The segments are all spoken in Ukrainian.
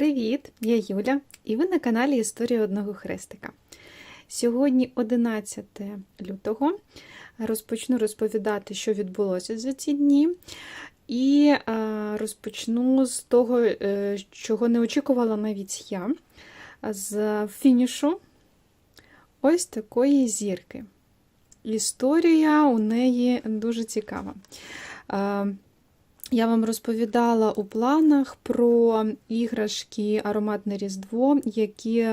Привіт! Я Юля, і ви на каналі Історія одного хрестика. Сьогодні 11 лютого. Розпочну розповідати, що відбулося за ці дні. І е, розпочну з того, е, чого не очікувала навіть я, з фінішу ось такої зірки. Історія у неї дуже цікава. Е, я вам розповідала у планах про іграшки Ароматне Різдво, які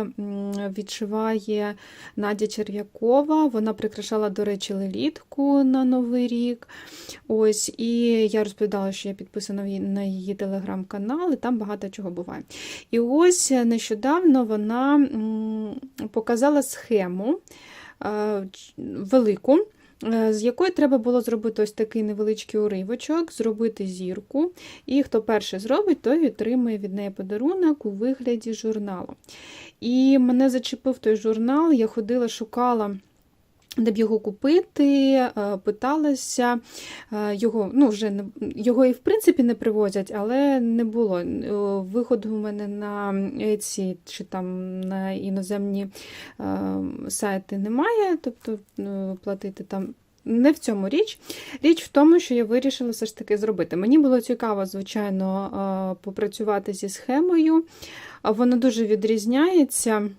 відшиває Надя Черв'якова. Вона прикрашала, до речі, лелітку на Новий рік. Ось, І я розповідала, що я підписана на її телеграм-канал, і там багато чого буває. І ось нещодавно вона показала схему велику. Е, з якої треба було зробити ось такий невеличкий уривочок, зробити зірку. І хто перше зробить, той отримує від неї подарунок у вигляді журналу. І мене зачепив той журнал, я ходила, шукала. Де б його купити, е, питалася е, його, ну вже не його і в принципі не привозять, але не було. Виходу у мене на Etsy чи там на іноземні е, сайти немає, тобто ну, платити там. Не в цьому річ. Річ в тому, що я вирішила все ж таки зробити. Мені було цікаво, звичайно, попрацювати зі схемою. Вона дуже відрізняється.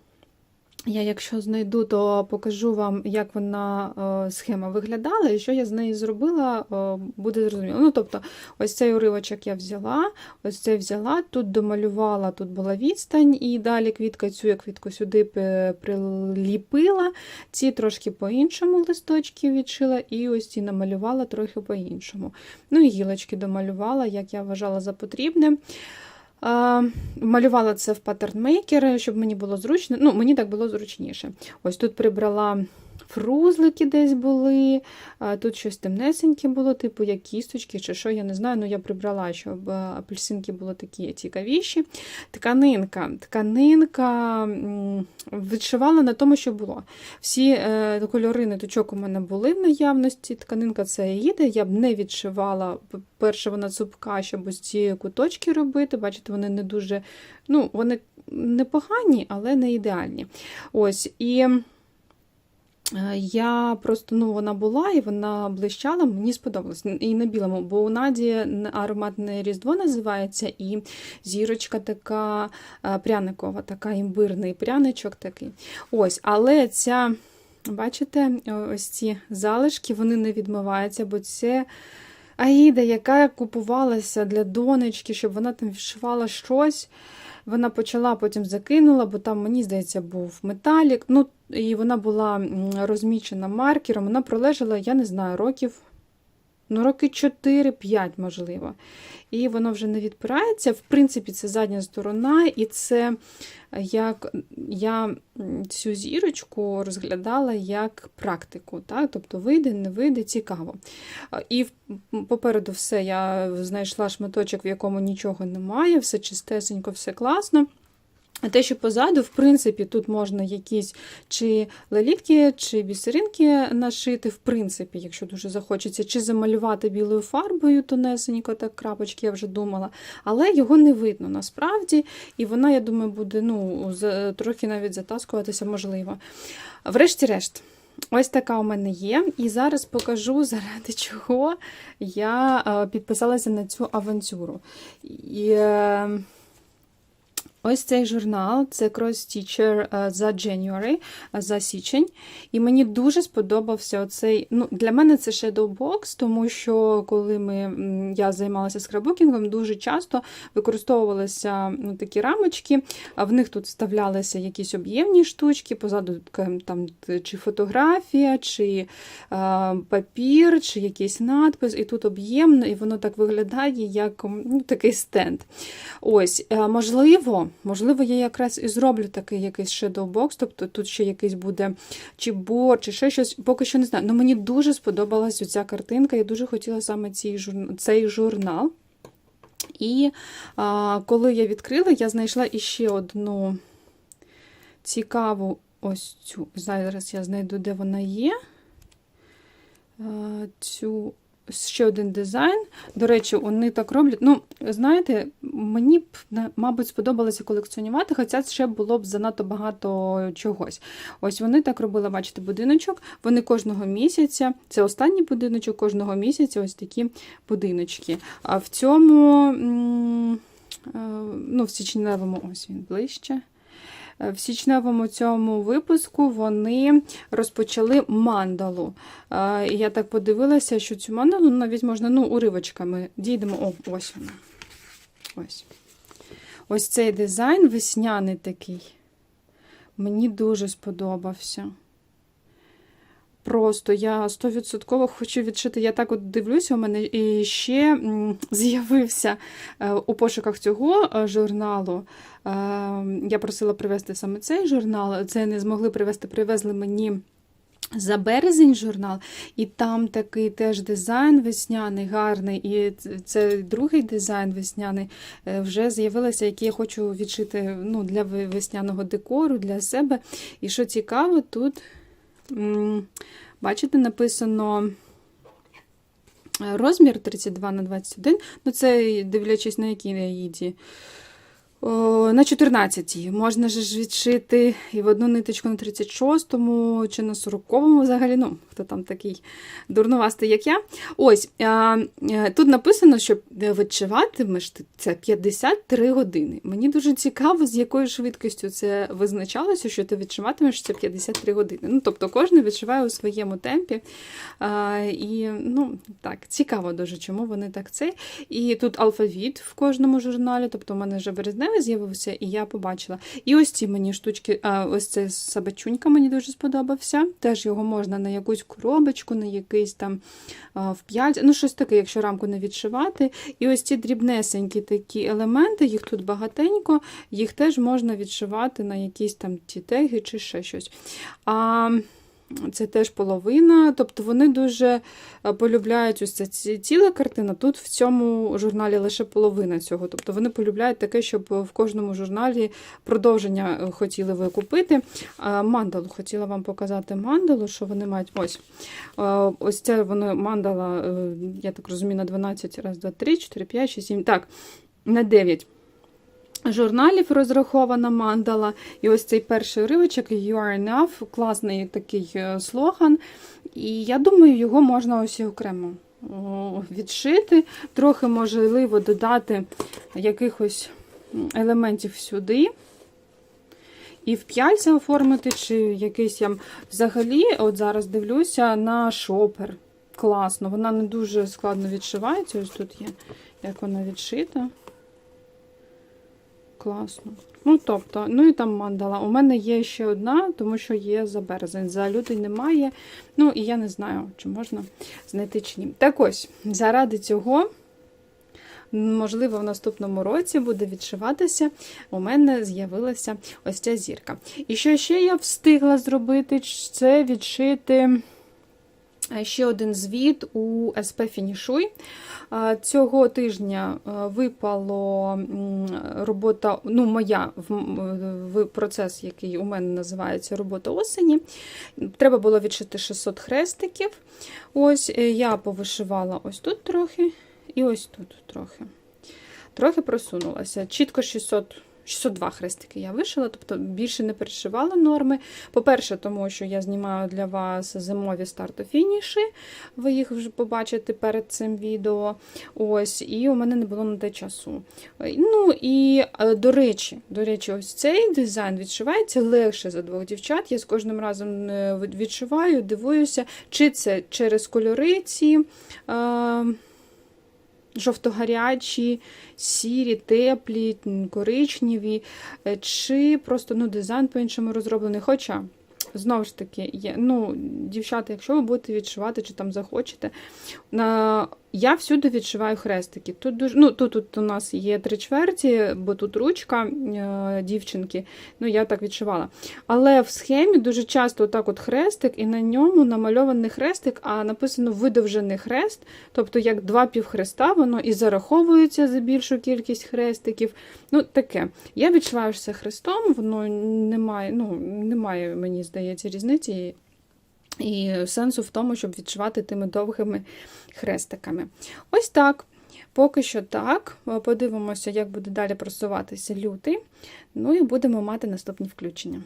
Я, якщо знайду, то покажу вам, як вона е, схема виглядала, і що я з нею зробила, е, буде зрозуміло. Ну, тобто, ось цей уривочок я взяла, ось цей взяла, тут домалювала, тут була відстань, і далі квітка цю я квітку сюди приліпила, ці трошки по-іншому листочки відшила, і ось ці намалювала трохи по-іншому. Ну і гілочки домалювала, як я вважала за потрібне. Малювала це в паттернмейкер, щоб мені було зручно. Ну, мені так було зручніше. Ось тут прибрала фрузлики десь були, тут щось темнесеньке було, типу як кісточки чи що, я не знаю, ну я прибрала, щоб апельсинки були такі цікавіші. Тканинка. Тканинка відшивала на тому, що було. Всі е, кольори ниточок у мене були в наявності. Тканинка це їде, я б не відшивала. Перше, вона цупка, щоб ось ці куточки робити. Бачите, вони не дуже, ну, вони непогані, але не ідеальні. Ось, і Е, я просто ну, вона була і вона блищала, мені сподобалось. І на білому, бо у Наді ароматне різдво називається, і зірочка така е, пряникова, така імбирний пряничок такий. Ось, Але ця, бачите, ось ці залишки вони не відмиваються, бо це. Аїда, яка купувалася для донечки, щоб вона там відшивала щось. Вона почала, потім закинула, бо там, мені здається, був металік. Ну, І вона була розмічена маркером. Вона пролежала, я не знаю, років ну, роки 4-5, можливо. І воно вже не відпирається. В принципі, це задня сторона, і це як я цю зірочку розглядала як практику. Так? Тобто вийде, не вийде, цікаво. І попереду все я знайшла шматочок, в якому нічого немає, все чистесенько, все класно. А те, що позаду, в принципі, тут можна якісь чи лелітки, чи бісеринки нашити, в принципі, якщо дуже захочеться, чи замалювати білою фарбою, тонесенько, так крапочки, я вже думала. Але його не видно насправді, і вона, я думаю, буде ну, трохи навіть затаскуватися, можливо. Врешті-решт. Ось така у мене є. І зараз покажу, заради чого я е, підписалася на цю авантюру. І... Ось цей журнал це Cross Teacher е, за January, е, за січень. І мені дуже сподобався оцей. Ну, Для мене це Shadowbox, тому що коли ми, я займалася скраббукінгом, дуже часто використовувалися ну, такі рамочки, а в них тут вставлялися якісь об'ємні штучки, позаду там чи фотографія, чи а, е, папір, чи якийсь надпис, і тут об'ємно, і воно так виглядає, як ну, такий стенд. Ось, Можливо. Можливо, я якраз і зроблю такий якийсь shadowbox, тобто тут ще якийсь буде чи бор, чи ще щось, поки що не знаю. Але мені дуже сподобалась ця картинка, я дуже хотіла саме цей журнал. І а, коли я відкрила, я знайшла іще одну цікаву ось цю. Зараз я знайду, де вона є. Цю ще один дизайн. До речі, вони так роблять. Ну, знаєте, мені б, мабуть, сподобалося колекціонувати, хоча ще було б занадто багато чогось. Ось вони так робили, бачите, будиночок. Вони кожного місяця, це останній будиночок кожного місяця, ось такі будиночки. А в цьому, е, ну, в січневому, ось він ближче. Е, В січневому цьому випуску вони розпочали мандалу. Е, Я так подивилася, що цю мандалу навіть можна ну, уривочками. Дійдемо. О, ось вона. Ось. Ось цей дизайн весняний такий. Мені дуже сподобався. Просто я 100% хочу відшити. Я так от дивлюся, у мене і ще з'явився е, у пошуках цього е, журналу. Е, Я просила привезти саме цей журнал. Це не змогли привезти, привезли мені. За березень журнал, і там такий теж дизайн весняний, гарний. І це другий дизайн весняний вже з'явилося, який я хочу відшити ну, для весняного декору, для себе. І що цікаво, тут, бачите, написано е, розмір 32 на 21. Ну, це дивлячись на якій яїді. На 14-й. Можна ж відшити і в одну ниточку на 36-му чи на 40-му взагалі. Ну, хто там такий дурновастий, як я. Ось, а, е, тут написано, що відшиватимеш це 53 години. Мені дуже цікаво, з якою швидкістю це визначалося, що ти відшиватимеш це 53 години. Ну, тобто кожен відшиває у своєму темпі. А, і, ну, так, цікаво дуже, чому вони так це. І тут алфавіт в кожному журналі, тобто у мене вже березневий з'явився, і я побачила. І ось ці мені штучки, ось це сабачунька мені дуже сподобався. Теж його можна на якусь коробочку, на якийсь там а, в п'ять, ну щось таке, якщо рамку не відшивати. І ось ці дрібнесенькі такі елементи, їх тут багатенько, їх теж можна відшивати на якісь там ті теги чи ще щось. А це теж половина, тобто вони дуже е, полюбляють ось ці- ціла картина. Тут в цьому журналі лише половина цього. Тобто вони полюбляють таке, щоб в кожному журналі продовження е, хотіли ви купити. Мандалу хотіла вам показати мандалу, що вони мають. Ось Е, ось це воно мандала, я так розумію, на 12, раз, два, три, 4, 5, 6, 7, так, на 9 журналів розрахована мандала. І ось цей перший уривочок You are enough, класний такий е, слоган. І я думаю, його можна ось і окремо відшити. Трохи можливо додати якихось елементів сюди. І в п'яльця оформити, чи якийсь я взагалі, от зараз дивлюся на шопер. Класно, вона не дуже складно відшивається. Ось тут є, як вона відшита. Класно. Ну, тобто, ну і там мандала. У мене є ще одна, тому що є за березень. За лютий немає. Ну, і я не знаю, чи можна знайти чи ні. Так ось, заради цього, можливо, в наступному році буде відшиватися. У мене з'явилася ось ця зірка. І що ще я встигла зробити, це відшити. Ще один звіт у СП Фінішуй. Цього тижня е, випало робота, ну, моя процес, який у мене називається робота осені. Треба було відшити 600 хрестиків. Ось е, я повишивала ось тут трохи і ось тут трохи. Трохи просунулася. Чітко 600. 602 хрестики я вишила, тобто більше не перешивала норми. По-перше, тому що я знімаю для вас зимові старто-фініші, ви їх вже побачите перед цим відео. Ось, І у мене не було на те часу. Ну і е, до речі, до речі, ось цей дизайн відшивається легше за двох дівчат. Я з кожним разом е, відшиваю, дивуюся, чи це через кольори ці. Е жовтогарячі, сірі, теплі, коричневі, е, чи просто ну, дизайн по-іншому розроблений. Хоча, знову ж таки, є, ну, дівчата, якщо ви будете відшивати чи там захочете, на... я всюди відшиваю хрестики. Тут дуже, ну, тут, тут у нас є три чверті, бо тут ручка е, дівчинки, ну я так відшивала. Але в схемі дуже часто отак от хрестик, і на ньому намальований хрестик, а написано видовжений хрест, тобто як два півхреста, воно і зараховується за більшу кількість хрестиків. Ну, таке. Я відшиваю все хрестом, воно немає, ну, немає, мені здається, різниці. І сенсу в тому, щоб відшивати тими довгими хрестиками. Ось так. Поки що так. Подивимося, як буде далі просуватися лютий. Ну і будемо мати наступні включення.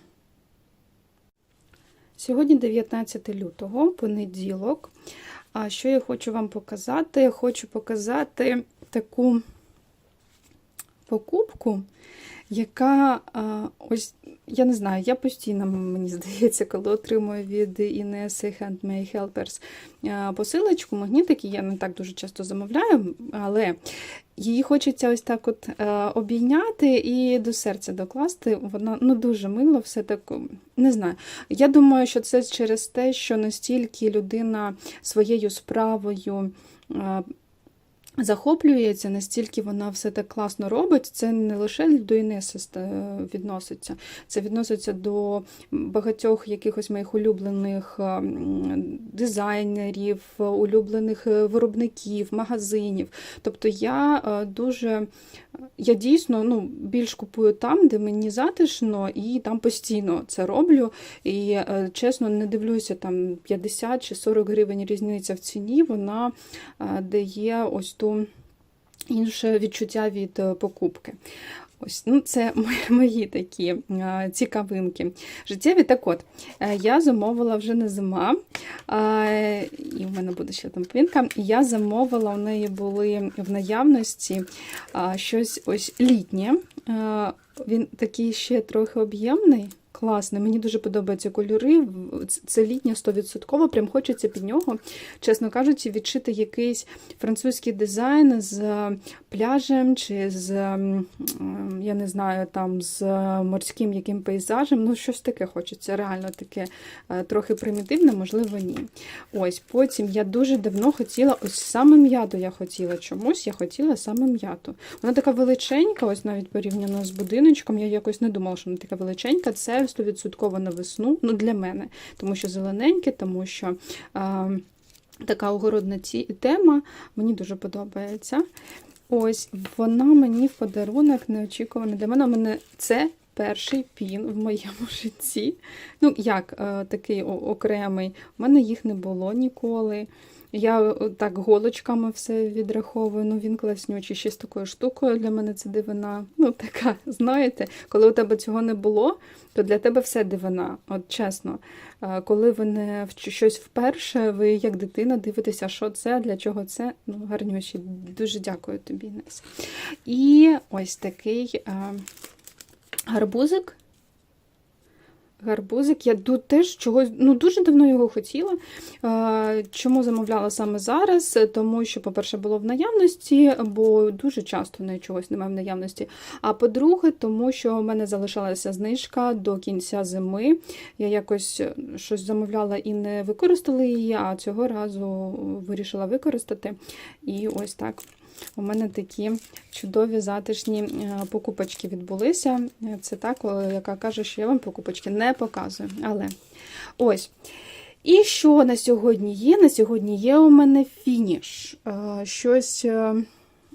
Сьогодні 19 лютого, понеділок. А що я хочу вам показати? Я хочу показати таку покупку, яка ось, я не знаю, я постійно, мені здається, коли отримую від Інеси Handmade Helpers посилочку, магнітики, я не так дуже часто замовляю, але її хочеться ось так от обійняти і до серця докласти. Вона ну, дуже мило, все так, не знаю. Я думаю, що це через те, що настільки людина своєю справою захоплюється, настільки вона все так класно робить, це не лише до Інеси відноситься, це відноситься до багатьох якихось моїх улюблених дизайнерів, улюблених е, виробників, магазинів. Тобто я е, дуже, я дійсно ну, більш купую там, де мені затишно, і там постійно це роблю. І е, чесно, не дивлюся, там 50 чи 40 гривень різниця в ціні, вона дає ось ту інше відчуття від е, покупки. Ось, ну Це мої такі а, цікавинки. Життєві. Так от, е, я замовила вже не зима, і в мене буде ще там повінка. Я замовила, у неї були в наявності щось ось літнє. Він такий ще трохи об'ємний класний. Мені дуже подобаються кольори. Це літнє 100%. Прям хочеться під нього, чесно кажучи, відшити якийсь французький дизайн з пляжем чи з, я не знаю, там з морським яким пейзажем. Ну, щось таке хочеться. Реально таке е, трохи примітивне, можливо, ні. Ось потім я дуже давно хотіла, ось саме м'яту я хотіла чомусь, я хотіла саме м'яту. Вона така величенька, ось навіть порівняно з будиночком. Я якось не думала, що вона така величенька. Це 100% на весну, ну для мене, тому що зелененьке, тому що а, така огородна тема мені дуже подобається. Ось, вона мені в подарунок неочікувана. Для мене мене це перший пін в моєму житті. Ну, як такий окремий, у мене їх не було ніколи. Я е, так голочками все відраховую, ну він класнючий. Ще з такою штукою для мене це дивина. Ну, така, знаєте, коли у тебе цього не було, то для тебе все дивина. От чесно. Коли ви не щось вперше, ви як дитина дивитеся, що це, для чого це. Ну, гарнющий. Дуже дякую тобі, Нес. І ось такий гарбузик гарбузик. Я теж чогось ну, дуже давно його хотіла. Чому замовляла саме зараз? Тому що, по-перше, було в наявності, бо дуже часто не чогось немає в наявності. А по-друге, тому що в мене залишалася знижка до кінця зими. Я якось щось замовляла і не використала її, а цього разу вирішила використати. І ось так. У мене такі чудові затишні е, покупочки відбулися. Це так, яка каже, що я вам покупочки не показую. Але ось. І що на сьогодні є? На сьогодні є у мене фініш. Е, щось. Е,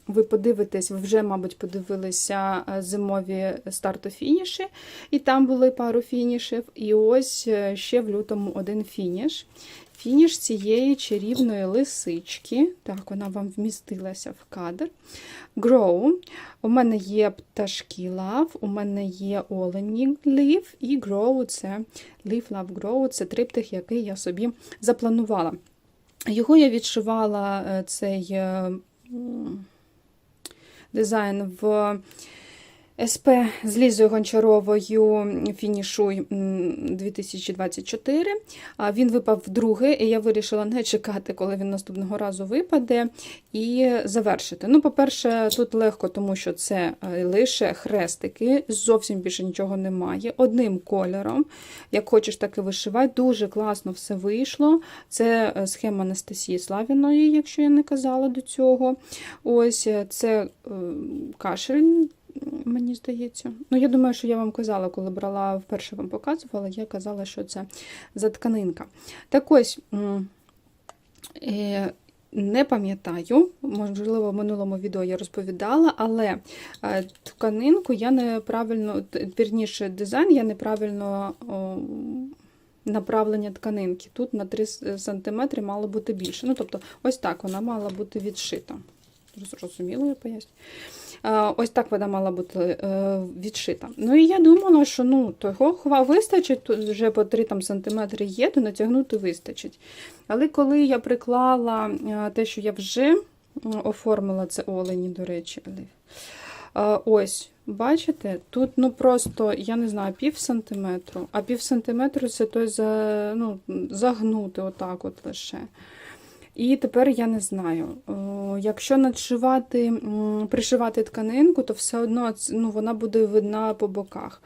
ви подивитесь, ви вже, мабуть, подивилися зимові старту-фініші, і там були пару фінішів. І ось ще в лютому один фініш фініш цієї чарівної лисички. Так, вона вам вмістилася в кадр. Grow. У мене є пташки Love, у мене є олені Live і Grow це Live, Love, Grow це триптих, який я собі запланувала. Його я відшивала е, цей е, дизайн в СП з Лізою Гончаровою фінішуй 2024. Він випав вдруге, і я вирішила не чекати, коли він наступного разу випаде, і завершити. Ну, По-перше, тут легко, тому що це е, лише хрестики, зовсім більше нічого немає. Одним кольором. Як хочеш, так і вишивай. Дуже класно все вийшло. Це е, схема Анастасії Славіної, якщо я не казала до цього. Ось е, це кашель мені здається. Ну, я думаю, що я вам казала, коли брала, вперше вам показувала, я казала, що це за тканинка. Так ось. Е, не пам'ятаю, можливо, в минулому відео я розповідала, але е, тканинку я неправильно, вірніше, дизайн я неправильно направлення тканинки. Тут на 3 см мало бути більше. Ну, тобто, ось так вона мала бути відшита. Зрозуміло, я поясню. Е, Ось так вона мала бути е, відшита. Ну і я думала, що ну, того хва вистачить, тут вже по 3 там, сантиметри є, то натягнути вистачить. Але коли я приклала е, те, що я вже оформила, це олені, до речі, ось, бачите, тут ну просто, я не знаю, пів сантиметру, а пів сантиметру це той за, ну, загнути отак от лише. І тепер я не знаю. Якщо надшивати, пришивати тканинку, то все одно ну, вона буде видна по боках.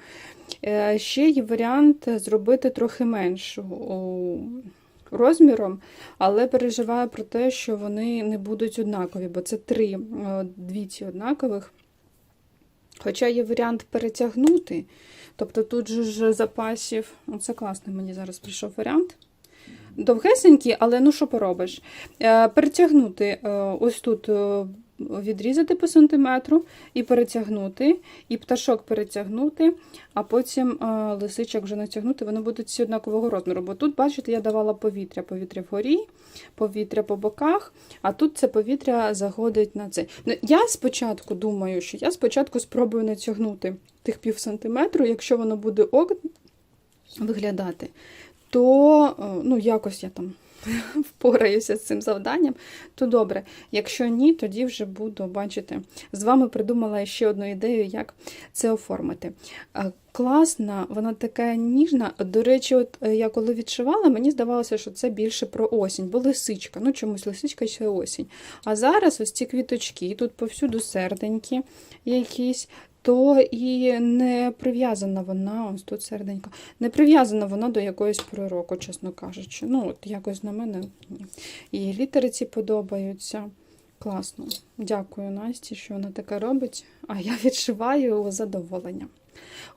Е, Ще є варіант зробити трохи меншого розміром, але переживаю про те, що вони не будуть однакові, бо це три е, дві ці однакових. Хоча є варіант перетягнути, тобто тут же запасів. Оце класний мені зараз прийшов варіант довгесенькі, але ну що поробиш? Е, Перетягнути е, ось тут е, відрізати по сантиметру і перетягнути, і пташок перетягнути, а потім лисичок вже натягнути, вони будуть всі однакового розміру. Бо тут, бачите, я давала повітря, повітря вгорі, повітря по боках, а тут це повітря заходить на це. Ну, Я спочатку думаю, що я спочатку спробую натягнути тих пів сантиметру, якщо воно буде ок виглядати, то е, ну, якось я там впораюся з цим завданням, то добре. Якщо ні, тоді вже буду, бачите, з вами придумала ще одну ідею, як це оформити. Е, Класна, вона така ніжна. До речі, от е, я коли відшивала, мені здавалося, що це більше про осінь, бо лисичка. Ну, чомусь лисичка ще осінь. А зараз ось ці квіточки, тут повсюду серденькі якісь. То і не прив'язана вона, ось тут серденько, не прив'язана вона до якоїсь пори року, чесно кажучи. Ну, от якось на мене. І літери ці подобаються. Класно. Дякую Насті, що вона таке робить. А я відшиваю задоволення.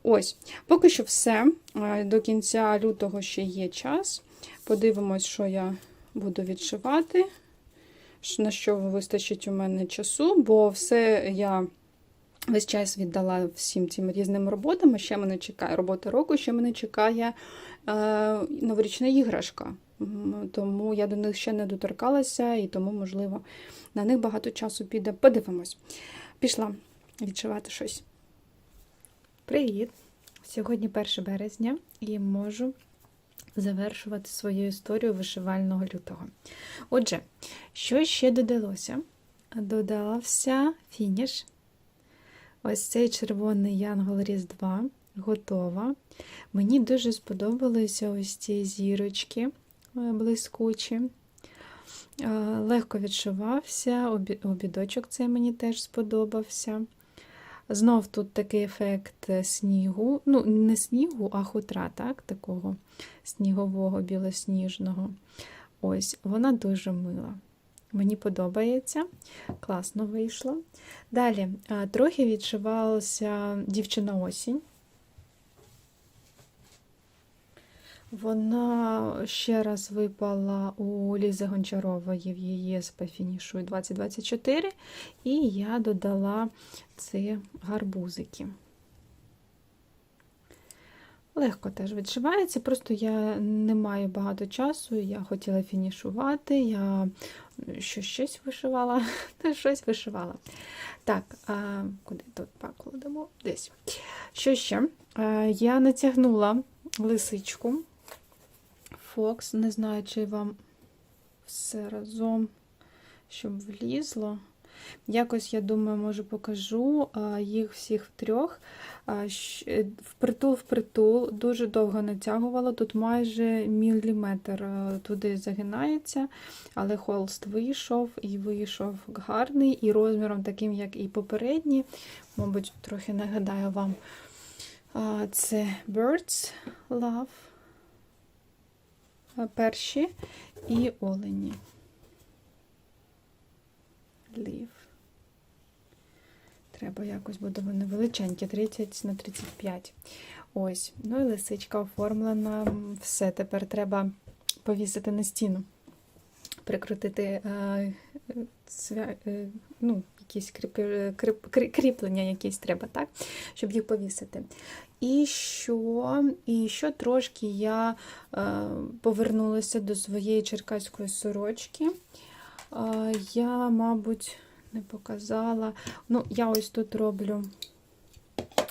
Ось, поки що все. Е, До кінця лютого ще є час. Подивимось, що я буду відшивати, на що вистачить у мене часу, бо все я весь час віддала всім цим різним роботам. Ще мене чекає робота року, ще мене чекає е, новорічна іграшка. Тому я до них ще не доторкалася, і тому, можливо, на них багато часу піде. Подивимось. Пішла відшивати щось. Привіт! Сьогодні 1 березня і можу завершувати свою історію вишивального лютого. Отже, що ще додалося? Додався фініш. Ось цей червоний янгол Різдва готова. Мені дуже сподобалися ось ці зірочки е, блискучі. Е, Легко відшивався, обідочок цей мені теж сподобався. Знов тут такий ефект е, снігу, ну, не снігу, а хутра, так, такого снігового, білосніжного. Ось, вона дуже мила. Мені подобається, класно вийшло. Далі, трохи відшивалася дівчина осінь. Вона ще раз випала у Лізи Гончарової в її з фінішу 2024, і я додала ці гарбузики. Легко теж відшивається, просто я не маю багато часу, я хотіла фінішувати, я що щось вишивала, щось вишивала. Так, а куди тут покладемо? Десь. Що ще? А, я натягнула лисичку Фокс, не знаю, чи вам все разом, щоб влізло. Якось, я думаю, може покажу їх всіх трьох. Е, Впритул впритул, дуже довго натягувала. Тут майже міліметр е, туди загинається, але холст вийшов і вийшов гарний, і розміром таким, як і попередні. Мабуть, трохи нагадаю вам. Це Birds Love. Перші і олені. Лів. Треба якось буде вони величенькі, 30 на 35. Ось. Ну і лисичка оформлена. Все, тепер треба повісити на стіну. Прикрутити е, свя, е, ну, якісь кріпи- кріп- крі- кріплення якісь треба, так? щоб їх повісити. І що, і що трошки я е, повернулася до своєї черкаської сорочки. Е, я, мабуть, не показала. Ну, я ось тут роблю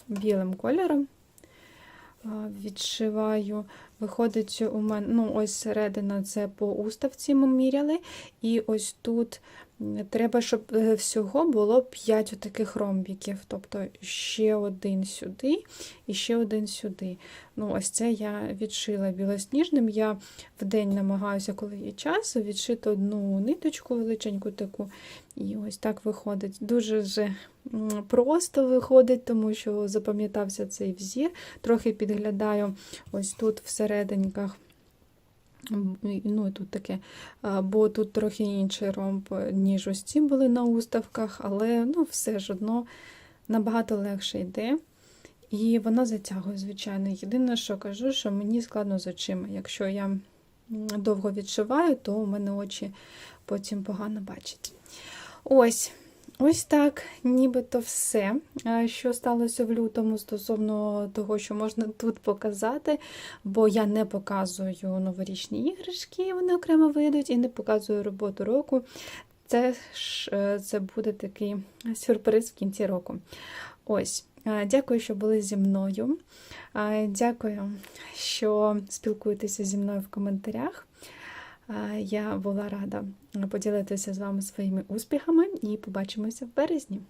білим кольором. Відшиваю, виходить у мене, ну, ось середина це по уставці ми міряли, і ось тут треба, щоб е, всього було 5 таких ромбіків, тобто ще один сюди і ще один сюди. Ну, ось це я відшила білосніжним. Я в день намагаюся, коли є час, відшити одну ниточку величеньку таку. І ось так виходить. Дуже вже просто виходить, тому що запам'ятався цей взір. Трохи підглядаю ось тут всерединках. М, і- Ну, тут таке, бо тут трохи інший ромб, ніж ось ці були на уставках, але ну, все ж одно набагато легше йде. І вона затягує, звичайно. Єдине, що кажу, що мені складно з очима. Якщо я довго відшиваю, то у мене очі потім погано бачать. Ось. Ось так, нібито все, е, що сталося в лютому стосовно того, що можна тут показати, бо я не показую новорічні іграшки, вони окремо вийдуть, і не показую роботу року. Це ж е, це буде такий сюрприз в кінці року. Ось, е, дякую, що були зі мною. Дякую, що спілкуєтеся зі мною в коментарях. Я була рада поділитися з вами своїми успіхами і побачимося в березні.